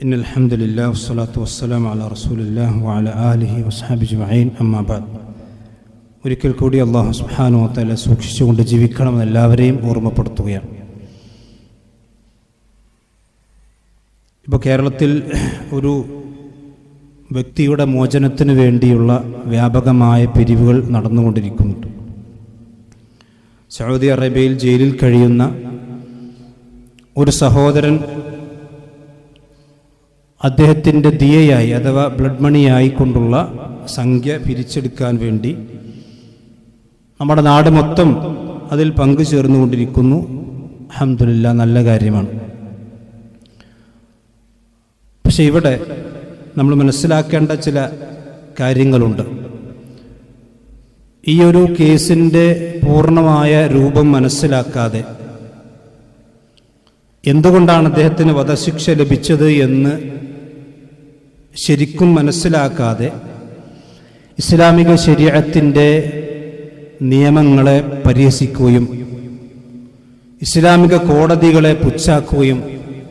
إن الحمد لله والصلاة والسلام على رسول الله وعلى آله وصحبه أجمعين أما بعد ഒരിക്കൽ കൂടി അള്ളാഹു സുബ്ഹാനഹു വതആല സൂക്ഷിച്ചുകൊണ്ട് ജീവിക്കണമെന്ന് എല്ലാവരെയും ഓർമ്മപ്പെടുത്തുകയാണ് ഇപ്പോൾ കേരളത്തിൽ ഒരു വ്യക്തിയുടെ മോചനത്തിന് വേണ്ടിയുള്ള വ്യാപകമായ പിരിവുകൾ നടന്നുകൊണ്ടിരിക്കുന്നുണ്ട് സൗദി അറേബ്യയിൽ ജയിലിൽ കഴിയുന്ന ഒരു സഹോദരൻ അദ്ദേഹത്തിന്റെ ദിയയായി അഥവാ ബ്ലഡ് മണിയായി കൊണ്ടുള്ള സംഖ്യ പിരിച്ചെടുക്കാൻ വേണ്ടി നമ്മുടെ നാട് മൊത്തം അതിൽ പങ്കു ചേർന്നുകൊണ്ടിരിക്കുന്നു. അഹമ്മദില്ല നല്ല കാര്യമാണ്. പക്ഷെ ഇവിടെ നമ്മൾ മനസ്സിലാക്കേണ്ട ചില കാര്യങ്ങളുണ്ട്. ഈ ഒരു കേസിന്റെ പൂർണമായ രൂപം മനസ്സിലാക്കാതെ എന്തുകൊണ്ടാണ് അദ്ദേഹത്തിന് വധശിക്ഷ ലഭിച്ചത് എന്ന് ശരിക്കും മനസ്സിലാക്കാതെ ഇസ്ലാമിക ശരീരത്തിന്റെ നിയമങ്ങളെ പരിഹസിക്കുകയും ഇസ്ലാമിക കോടതികളെ പുച്ചാക്കുകയും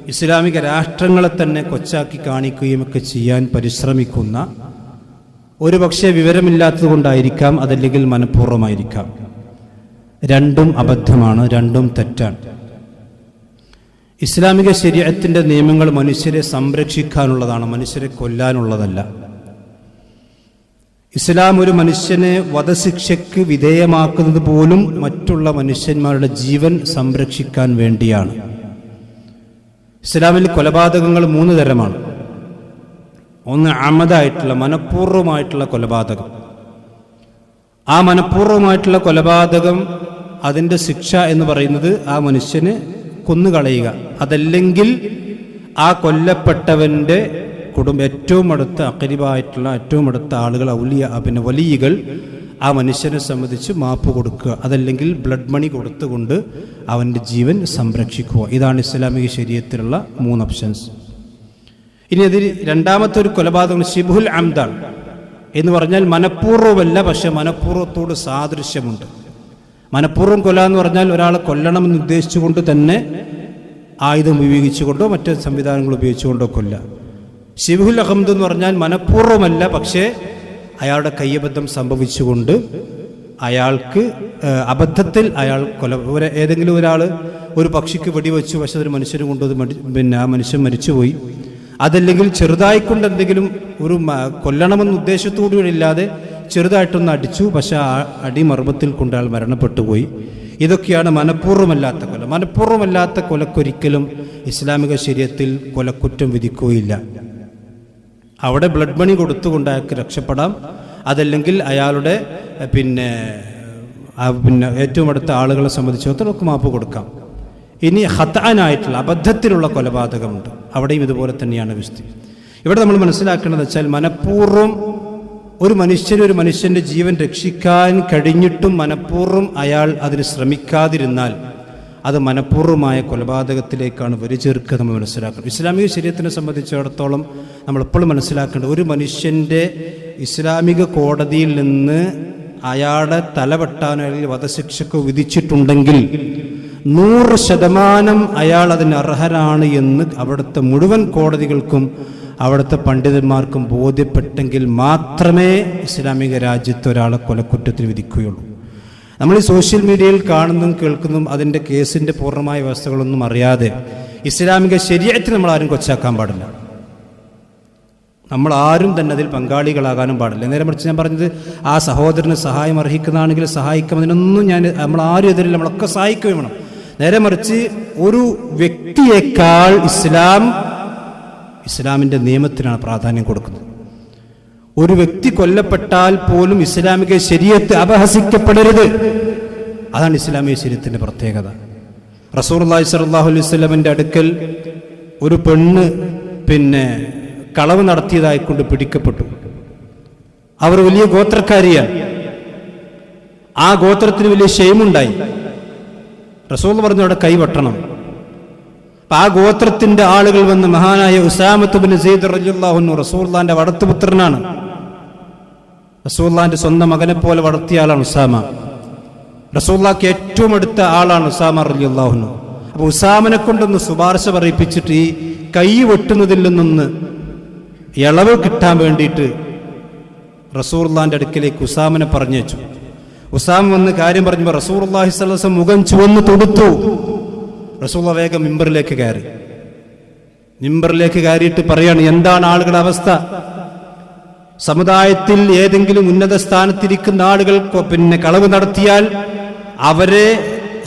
ഇസ്ലാമിക രാഷ്ട്രങ്ങളെ തന്നെ കൊച്ചാക്കി കാണിക്കുകയും ഒക്കെ ചെയ്യാൻ പരിശ്രമിക്കുന്ന ഒരു പക്ഷേ വിവരമില്ലാത്തത് കൊണ്ടായിരിക്കാം അതല്ലെങ്കിൽ മനഃപൂർവമായിരിക്കാം. രണ്ടും അബദ്ധമാണ് രണ്ടും തെറ്റാണ്. ഇസ്ലാമിക ശരീരത്തിന്റെ നിയമങ്ങൾ മനുഷ്യരെ സംരക്ഷിക്കാനുള്ളതാണ് മനുഷ്യരെ കൊല്ലാനുള്ളതല്ല. ഇസ്ലാം ഒരു മനുഷ്യനെ വധശിക്ഷയ്ക്ക് വിധേയമാക്കുന്നത് പോലും മറ്റുള്ള മനുഷ്യന്മാരുടെ ജീവൻ സംരക്ഷിക്കാൻ വേണ്ടിയാണ്. ഇസ്ലാമിൽ കൊലപാതകങ്ങൾ മൂന്ന് തരമാണ്. ഒന്ന് അമതായിട്ടുള്ള മനഃപൂർവമായിട്ടുള്ള കൊലപാതകം. ആ മനഃപൂർവമായിട്ടുള്ള കൊലപാതകം അതിന്റെ ശിക്ഷ എന്ന് പറയുന്നത് ആ മനുഷ്യന് കൊന്നുകളയുക. അതല്ലെങ്കിൽ ആ കൊല്ലപ്പെട്ടവന്റെ കുടുംബം ഏറ്റവും അടുത്ത അക്കരിവായിട്ടുള്ള ഏറ്റവും അടുത്ത ആളുകൾ ഔലിയ പിന്നെ വലിയകൾ ആ മനുഷ്യനെ സംബന്ധിച്ച് മാപ്പ് കൊടുക്കുക. അതല്ലെങ്കിൽ ബ്ലഡ് മണി കൊടുത്തുകൊണ്ട് അവന്റെ ജീവൻ സംരക്ഷിക്കുക. ഇതാണ് ഇസ്ലാമിക ശരീരത്തിലുള്ള മൂന്ന് ഓപ്ഷൻസ് ഇനി അതിൽ രണ്ടാമത്തെ ഒരു കൊലപാതകം ഷിബുൽ അംദാൻ എന്ന് പറഞ്ഞാൽ മനഃപൂർവമല്ല പക്ഷെ മനഃപൂർവത്തോട് സാദൃശ്യമുണ്ട്. മനഃപൂർവം കൊല എന്ന് പറഞ്ഞാൽ ഒരാളെ കൊല്ലണമെന്ന് ഉദ്ദേശിച്ചുകൊണ്ട് തന്നെ ആയുധം ഉപയോഗിച്ചുകൊണ്ടോ മറ്റ് സംവിധാനങ്ങൾ ഉപയോഗിച്ചുകൊണ്ടോ കൊല്ല. ഷിബുൽ അഹമ്മദ് എന്ന് പറഞ്ഞാൽ മനഃപൂർവമല്ല പക്ഷേ അയാളുടെ കയ്യബദ്ധം സംഭവിച്ചുകൊണ്ട് അയാൾക്ക് അബദ്ധത്തിൽ അയാൾ കൊല ഏതെങ്കിലും ഒരാൾ ഒരു പക്ഷിക്ക് വെടിവെച്ചു പക്ഷെ അതൊരു മനുഷ്യന് കൊണ്ടത് പിന്നെ ആ മനുഷ്യൻ മരിച്ചുപോയി. അതല്ലെങ്കിൽ ചെറുതായിക്കൊണ്ട് എന്തെങ്കിലും ഒരു കൊല്ലണമെന്ന ഉദ്ദേശത്തോടുകൂടി ഇല്ലാതെ ചെറുതായിട്ടൊന്ന് അടിച്ചു പക്ഷെ ആ അടിമർമ്മത്തിൽ കൊണ്ട് അയാൾ മരണപ്പെട്ടുപോയി ഇതൊക്കെയാണ് മനഃപൂർവമല്ലാത്ത കൊല. മനഃപൂർവമല്ലാത്ത കൊലക്കൊരിക്കലും ഇസ്ലാമിക ശരീരത്തിൽ കൊലക്കുറ്റം വിധിക്കുകയില്ല. അവിടെ ബ്ലഡ് മണി കൊടുത്തുകൊണ്ട് അയാൾക്ക് രക്ഷപ്പെടാം. അതല്ലെങ്കിൽ അയാളുടെ പിന്നെ പിന്നെ ഏറ്റവും അടുത്ത ആളുകളെ സംബന്ധിച്ചിടത്തോളം മാപ്പ് കൊടുക്കാം. ഇനി ഹത്താനായിട്ടുള്ള അബദ്ധത്തിലുള്ള കൊലപാതകമുണ്ട്. അവിടെയും ഇതുപോലെ തന്നെയാണ് വിസ്തി. ഇവിടെ നമ്മൾ മനസ്സിലാക്കേണ്ടത് വെച്ചാൽ മനഃപൂർവം ഒരു മനുഷ്യന് ഒരു മനുഷ്യന്റെ ജീവൻ രക്ഷിക്കാൻ കഴിഞ്ഞിട്ടും മനഃപൂർവം അയാൾ അതിന് ശ്രമിക്കാതിരുന്നാൽ അത് മനഃപൂർവമായ കൊലപാതകത്തിലേക്കാണ് വരി ചേർക്കുക നമ്മൾ മനസ്സിലാക്കണം. ഇസ്ലാമിക ശരീരത്തിനെ സംബന്ധിച്ചിടത്തോളം നമ്മൾ എപ്പോഴും മനസ്സിലാക്കേണ്ടത് ഒരു മനുഷ്യന്റെ ഇസ്ലാമിക കോടതിയിൽ നിന്ന് അയാളെ തലവെട്ടാനോ അല്ലെങ്കിൽ വധശിക്ഷക്കോ വിധിച്ചിട്ടുണ്ടെങ്കിൽ നൂറ് ശതമാനം അയാൾ അതിന് അർഹരാണ് എന്ന് അവിടുത്തെ മുഴുവൻ കോടതികൾക്കും അവിടുത്തെ പണ്ഡിതന്മാർക്കും ബോധ്യപ്പെട്ടെങ്കിൽ മാത്രമേ ഇസ്ലാമിക രാജ്യത്ത് ഒരാളെ കൊലക്കുറ്റത്തിന് വിധിക്കുകയുള്ളൂ. നമ്മൾ ഈ സോഷ്യൽ മീഡിയയിൽ കാണുന്നതും കേൾക്കുന്നതും അതിന്റെ കേസിന്റെ പൂർണമായ വ്യവസ്ഥകളൊന്നും അറിയാതെ ഇസ്ലാമിക ശരീരത്തിൽ നമ്മൾ ആരും കൊച്ചാക്കാൻ പാടില്ല. നമ്മൾ ആരും തന്നെ അതിൽ പങ്കാളികളാകാനും പാടില്ല. നേരെ മറിച്ച് ഞാൻ പറഞ്ഞത് ആ സഹോദരന് സഹായം അർഹിക്കുന്നതാണെങ്കിൽ സഹായിക്കാം. അതിനൊന്നും ഞാൻ നമ്മൾ ആരും എതിരില്ല. നമ്മളൊക്കെ സഹായിക്കുകയും വേണം. നേരെ മറിച്ച് ഒരു വ്യക്തിയേക്കാൾ ഇസ്ലാം ഇസ്ലാമിന്റെ നിയമത്തിനാണ് പ്രാധാന്യം കൊടുക്കുന്നത്. ഒരു വ്യക്തി കൊല്ലപ്പെട്ടാൽ പോലും ഇസ്ലാമിക ശരീരത്ത് അപഹസിക്കപ്പെടരുത്. അതാണ് ഇസ്ലാമിക ശരീരത്തിന്റെ പ്രത്യേകത. റസൂർ അള്ളാഹി സലാഹു അലൈഹി സ്വലമിന്റെ അടുക്കൽ ഒരു പെണ്ണ് പിന്നെ കളവ് നടത്തിയതായിക്കൊണ്ട് പിടിക്കപ്പെട്ടു. അവർ വലിയ ഗോത്രക്കാരിയാണ്. ആ ഗോത്രത്തിന് വലിയ ഷെയിമുണ്ടായി റസൂൽ പറഞ്ഞു അവിടെ കൈവെട്ടണം. അപ്പൊ ആ ഗോത്രത്തിന്റെ ആളുകൾ വന്ന് മഹാനായ ഉസാമത്തുബിന് സെയ്ദ് റജുല്ലാഹുന്നു റസൂർലാന്റെ വടത്തുപുത്രനാണ്. റസൂർലാന്റെ സ്വന്തം മകനെ പോലെ വളർത്തിയ ആളാണ് ഉസാമ. റസൂല്ലാക്ക് ഏറ്റവും അടുത്ത ആളാണ് ഉസാമ റജുല്ലാഹുന്നു അപ്പോൾ ഉസാമനെ കൊണ്ടൊന്ന് ശുപാർശ പറയിപ്പിച്ചിട്ട് ഈ കൈ വെട്ടുന്നതിൽ നിന്നൊന്ന് ഇളവ് കിട്ടാൻ വേണ്ടിയിട്ട് റസൂർലാന്റെ അടുക്കിലേക്ക് ഉസാമനെ പറഞ്ഞു വെച്ചു വന്ന് കാര്യം പറഞ്ഞപ്പോൾ റസൂർ അള്ളാഹി സ്വലം മുഖം ചുവന്ന് തൊടുത്തു. റസൂള്ള വേഗം മിമ്പറിലേക്ക് കയറി. മിമ്പറിലേക്ക് കയറിയിട്ട് പറയാണ് എന്താണ് ആളുകളുടെ അവസ്ഥ? സമുദായത്തിൽ ഏതെങ്കിലും ഉന്നത സ്ഥാനത്തിരിക്കുന്ന ആളുകൾ പിന്നെ കളവ് നടത്തിയാൽ അവരെ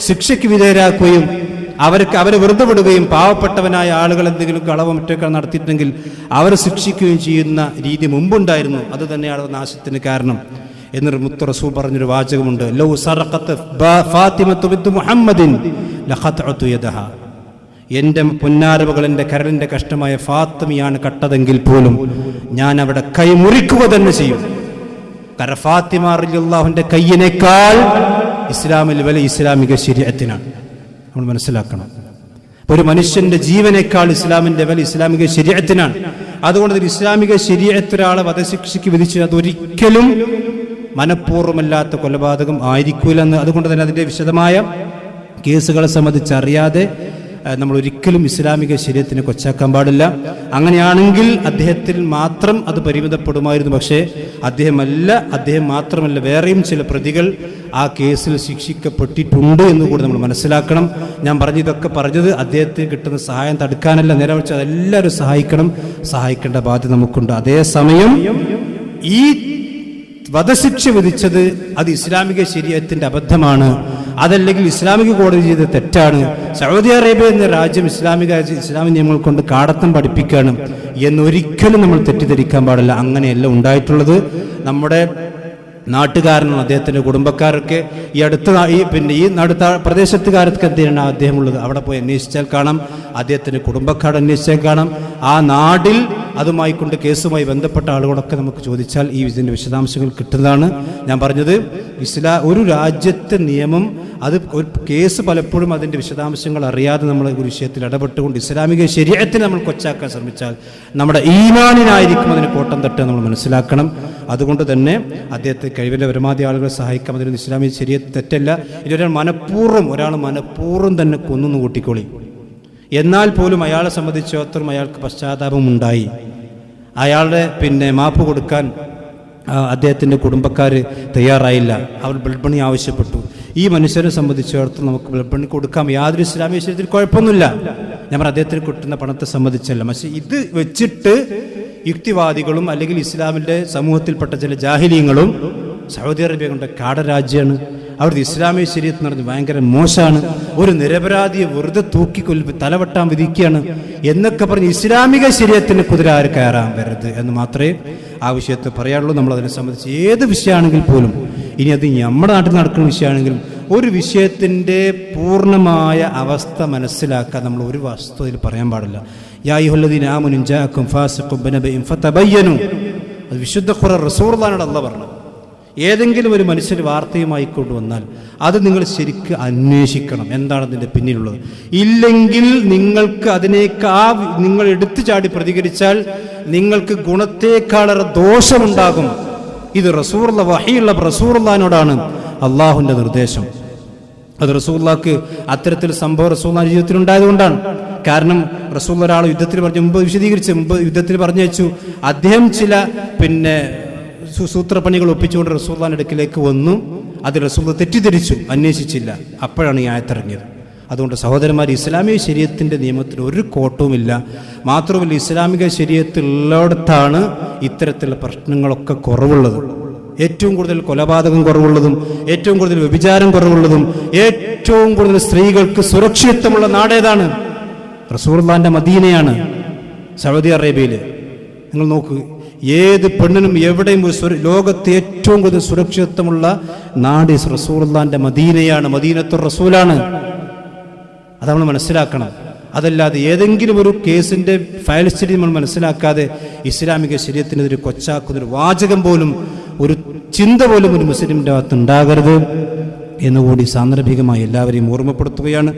ശിക്ഷയ്ക്ക് വിധേയരാക്കുകയും അവർക്ക് അവരെ വെറുതെ വിടുകയും പാവപ്പെട്ടവനായ ആളുകൾ എന്തെങ്കിലും കളവ് മറ്റൊക്കെ നടത്തിയിട്ടുണ്ടെങ്കിൽ അവരെ ശിക്ഷിക്കുകയും ചെയ്യുന്ന രീതി മുമ്പുണ്ടായിരുന്നു. അത് തന്നെയാണ് നാശത്തിന് കാരണം. എന്നൊരു മുത്ത് പറഞ്ഞൊരു വാചകമുണ്ട് ലൗ സറഖത്ത് ഫാത്തിമ മുഹമ്മദിൻ ലഖത്അതു യദഹ. എന്റെ പൊന്നാരവകൾ എന്റെ കരളിന്റെ കഷ്ടമായ ഫാത്തിമയാണ് കട്ടതെങ്കിൽ പോലും ഞാൻ അവിടെ കൈ മുറിക്കുക തന്നെ ചെയ്യും. കര ഫാത്തിമ അള്ളാഹുവിന്റെ കയ്യിനേക്കാൾ ഇസ്ലാമിൽ വില ഇസ്ലാമിക ശരീരത്തിനാണ്. നമ്മൾ മനസ്സിലാക്കണം. ഒരു മനുഷ്യന്റെ ജീവനേക്കാൾ ഇസ്ലാമിന്റെ വില ഇസ്ലാമിക ശരീരത്തിനാണ്. അതുകൊണ്ട് ഒരു ഇസ്ലാമിക ശരീരത്ത് വധശിക്ഷയ്ക്ക് വിധിച്ചു അതൊരിക്കലും മനഃപൂർവമല്ലാത്ത കൊലപാതകം ആയിരിക്കൂലെന്ന് അതുകൊണ്ട് തന്നെ അതിന്റെ വിശദമായ കേസുകളെ സംബന്ധിച്ച് അറിയാതെ നമ്മൾ ഒരിക്കലും ഇസ്ലാമിക ശരീരത്തിന് കൊച്ചാക്കാൻ പാടില്ല. അങ്ങനെയാണെങ്കിൽ അദ്ദേഹത്തിൽ മാത്രം അത് പരിമിതപ്പെടുമായിരുന്നു. പക്ഷേ അദ്ദേഹമല്ല അദ്ദേഹം മാത്രമല്ല വേറെയും ചില പ്രതികൾ ആ കേസിൽ ശിക്ഷിക്കപ്പെട്ടിട്ടുണ്ട് എന്ന് കൂടി നമ്മൾ മനസ്സിലാക്കണം. ഞാൻ പറഞ്ഞ ഇതൊക്കെ പറഞ്ഞത് അദ്ദേഹത്തിന് കിട്ടുന്ന സഹായം തടുക്കാനല്ല നേരെ വെച്ച് അതെല്ലാവരും സഹായിക്കണം. സഹായിക്കേണ്ട ബാധ്യത നമുക്കുണ്ട്. അതേസമയം ഈ വധശിക്ഷ വിധിച്ചത് അത് ഇസ്ലാമിക ശരീരത്തിന്റെ അബദ്ധമാണ്. അതല്ലെങ്കിൽ ഇസ്ലാമിക കോടതി ചെയ്ത തെറ്റാണ്. സൗദി അറേബ്യ എന്ന രാജ്യം ഇസ്ലാമിക ഇസ്ലാമിക നിയമങ്ങൾ കൊണ്ട് കാടത്തം പഠിപ്പിക്കുകയാണ് എന്നൊരിക്കലും നമ്മൾ തെറ്റിദ്ധരിക്കാൻ പാടില്ല. അങ്ങനെയല്ല ഉണ്ടായിട്ടുള്ളത്. നമ്മുടെ നാട്ടുകാരനും അദ്ദേഹത്തിന്റെ കുടുംബക്കാരൊക്കെ. ഈ അടുത്ത ഈ പിന്നെ ഈ നടുത്ത പ്രദേശത്തുകാർക്ക് എന്തിനാണ് അദ്ദേഹം ഉള്ളത്? അവിടെ പോയി അന്വേഷിച്ചാൽ കാണാം. അദ്ദേഹത്തിന്റെ കുടുംബക്കാർ അന്വേഷിച്ചാൽ കാണാം. ആ നാടിൽ അതുമായി കൊണ്ട് കേസുമായി ബന്ധപ്പെട്ട ആളുകളൊക്കെ നമുക്ക് ചോദിച്ചാൽ ഈ ഇതിന്റെ വിശദാംശങ്ങൾ കിട്ടുന്നതാണ്. ഞാൻ പറഞ്ഞത് ഇസ്ലാ ഒരു രാജ്യത്തെ നിയമം അത് ഒരു കേസ് പലപ്പോഴും അതിന്റെ വിശദാംശങ്ങൾ അറിയാതെ നമ്മൾ ഒരു വിഷയത്തിൽ ഇടപെട്ടുകൊണ്ട് ഇസ്ലാമിക ശരീരത്തിന് നമ്മൾ കൊച്ചാക്കാൻ ശ്രമിച്ചാൽ നമ്മുടെ ഈമാനിനായിരിക്കും അതിന് കോട്ടം തട്ട് നമ്മൾ മനസ്സിലാക്കണം. അതുകൊണ്ട് തന്നെ അദ്ദേഹത്തെ കഴിവിന്റെ പരമാവധി ആളുകളെ സഹായിക്കാം അതിന് ഇസ്ലാമിക ശരീരത്തിൽ തെറ്റല്ല. ഇതൊരാൾ മനഃപൂർവം ഒരാൾ മനഃപൂർവം തന്നെ കൊന്നു കൂട്ടിക്കൊള്ളി എന്നാൽ പോലും അയാളെ സംബന്ധിച്ചിടത്തോളം അയാൾക്ക് പശ്ചാത്താപം ഉണ്ടായി അയാളുടെ പിന്നെ മാപ്പ് കൊടുക്കാൻ അദ്ദേഹത്തിന്റെ കുടുംബക്കാർ തയ്യാറായില്ല. അവർ ബ്ലഡ് പണി ആവശ്യപ്പെട്ടു. ഈ മനുഷ്യരെ സംബന്ധിച്ചിടത്തോളം നമുക്ക് ബ്ലഡ് പണി കൊടുക്കാം. യാതൊരു ഇസ്ലാമിക വിഷയത്തിൽ കുഴപ്പമൊന്നുമില്ല. നമ്മൾ അദ്ദേഹത്തിന് കിട്ടുന്ന പണത്തെ സംബന്ധിച്ചല്ല. പക്ഷെ ഇത് വെച്ചിട്ട് യുക്തിവാദികളും അല്ലെങ്കിൽ ഇസ്ലാമിന്റെ സമൂഹത്തിൽപ്പെട്ട ചില ജാഹിലീങ്ങളും സൗദി അറേബ്യ കൊണ്ട് കാടരാജ്യമാണ് അവിടുത്തെ ഇസ്ലാമിക ശരീരത്തിൽ നടന്ന് ഭയങ്കര മോശമാണ്. ഒരു നിരപരാധിയെ വെറുതെ തൂക്കി തൂക്കിക്കൊല്ലി തലവെട്ടാൻ വിധിക്കുകയാണ്. എന്നൊക്കെ പറഞ്ഞ് ഇസ്ലാമിക ശരീരത്തിന് കുതിരാർ കയറാൻ വരരുത് എന്ന് മാത്രമേ ആ വിഷയത്തെ പറയാനുള്ളൂ. നമ്മൾ അതിനെ സംബന്ധിച്ച് ഏത് വിഷയമാണെങ്കിൽ പോലും ഇനി അത് നമ്മുടെ നാട്ടിൽ നടക്കുന്ന വിഷയമാണെങ്കിലും ഒരു വിഷയത്തിന്റെ പൂർണമായ അവസ്ഥ മനസ്സിലാക്കാൻ നമ്മൾ ഒരു വസ്തുതയിൽ പറയാൻ പാടില്ല. യാഹുല്ലദീൻ ജാക്കും ഫാസിഖും അത് വിശുദ്ധ ഖുറ റസൂർദാനോട് അല്ല പറഞ്ഞത്. ഏതെങ്കിലും ഒരു മനുഷ്യർ വാർത്തയുമായി കൊണ്ടുവന്നാൽ അത് നിങ്ങൾ ശരിക്ക് അന്വേഷിക്കണം. എന്താണ് അതിന്റെ പിന്നിലുള്ളത്? ഇല്ലെങ്കിൽ നിങ്ങൾക്ക് അതിനേക്കാ നിങ്ങൾ എടുത്തു ചാടി പ്രതികരിച്ചാൽ നിങ്ങൾക്ക് ഗുണത്തേക്കാളേറെ ദോഷമുണ്ടാകും. ഇത് റസൂറുള്ള വഹിയുള്ള റസൂറുള്ളാനോടാണ് അള്ളാഹുവിന്റെ നിർദ്ദേശം. അത് റസൂള്ളാക്ക് അത്തരത്തിൽ സംഭവം റസൂള്ള ജീവിതത്തിൽ ഉണ്ടായതുകൊണ്ടാണ് കാരണം റസൂൽ ഒരാൾ യുദ്ധത്തിൽ പറഞ്ഞു മുമ്പ് വിശദീകരിച്ച് മുമ്പ് യുദ്ധത്തിൽ പറഞ്ഞു വെച്ചു അദ്ദേഹം ചില പിന്നെ സൂത്രപ്പണികൾ ഒപ്പിച്ചുകൊണ്ട് റസൂള്ളാൻ അടുക്കിലേക്ക് വന്നു. അത് റസൂള്ള തെറ്റിദ്ധരിച്ചു അന്വേഷിച്ചില്ല. അപ്പോഴാണ് ഈ ആയത്തിറങ്ങിയത് അതുകൊണ്ട് സഹോദരന്മാർ ഇസ്ലാമിക ശരീരത്തിന്റെ നിയമത്തിൽ ഒരു കോട്ടവുമില്ല. മാത്രമല്ല ഇസ്ലാമിക ശരീരത്തിലുള്ളിടത്താണ് ഇത്തരത്തിലുള്ള പ്രശ്നങ്ങളൊക്കെ കുറവുള്ളത്. ഏറ്റവും കൂടുതൽ കൊലപാതകം കുറവുള്ളതും ഏറ്റവും കൂടുതൽ വ്യഭിചാരം കുറവുള്ളതും ഏറ്റവും കൂടുതൽ സ്ത്രീകൾക്ക് സുരക്ഷിതത്വമുള്ള നാടേതാണ് റസൂർദാന്റെ മദീനയാണ് സൗദി അറേബ്യയിൽ നിങ്ങൾ നോക്കൂ ഏത് പെണ്ണിനും എവിടെയും ലോകത്തെ ഏറ്റവും കൂടുതൽ സുരക്ഷിതത്വമുള്ള നാട് റസൂർലാന്റെ മദീനയാണ്. മദീനത്തു റസൂലാണ്. അത് നമ്മൾ മനസ്സിലാക്കണം. അതല്ലാതെ ഏതെങ്കിലും ഒരു കേസിന്റെ ഫയൽ സ്റ്റഡി നമ്മൾ മനസ്സിലാക്കാതെ ഇസ്ലാമിക ശരീരത്തിനെതിരെ കൊച്ചാക്കുന്ന ഒരു വാചകം പോലും ഒരു ചിന്ത പോലും ഒരു മുസ്ലിമിന്റെ അകത്ത് ഉണ്ടാകരുത് എന്നുകൂടി സാന്ദർഭികമായി എല്ലാവരെയും ഓർമ്മപ്പെടുത്തുകയാണ്.